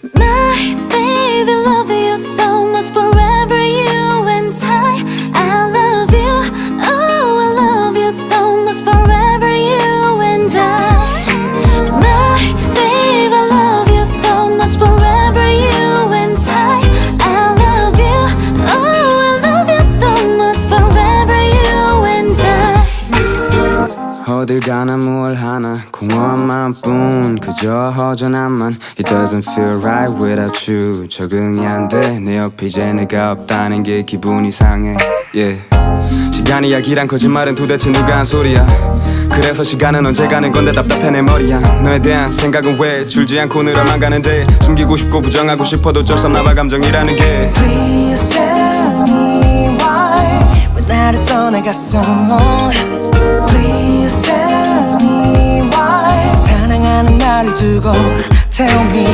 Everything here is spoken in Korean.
My 어딜 가나 뭘 하나. 공허한 뿐 그저 허전함만. It doesn't feel right without you. 적응이 안 돼. 내 옆에 이제 내가 없다는 게 기분 이 상해. Yeah. 시간이 약이란 거짓말은 도대체 누가 한 소리야? 그래서 시간은 언제 가는 건데 답답해 내 머리야. 너에 대한 생각은 왜 줄지 않고 늘어만 가는데? 숨기고 싶고 부정하고 싶어도 어쩔 수 없나 봐 감정이라는 게. Please tell me why 왜 나를 떠나갔어 두고 Tell me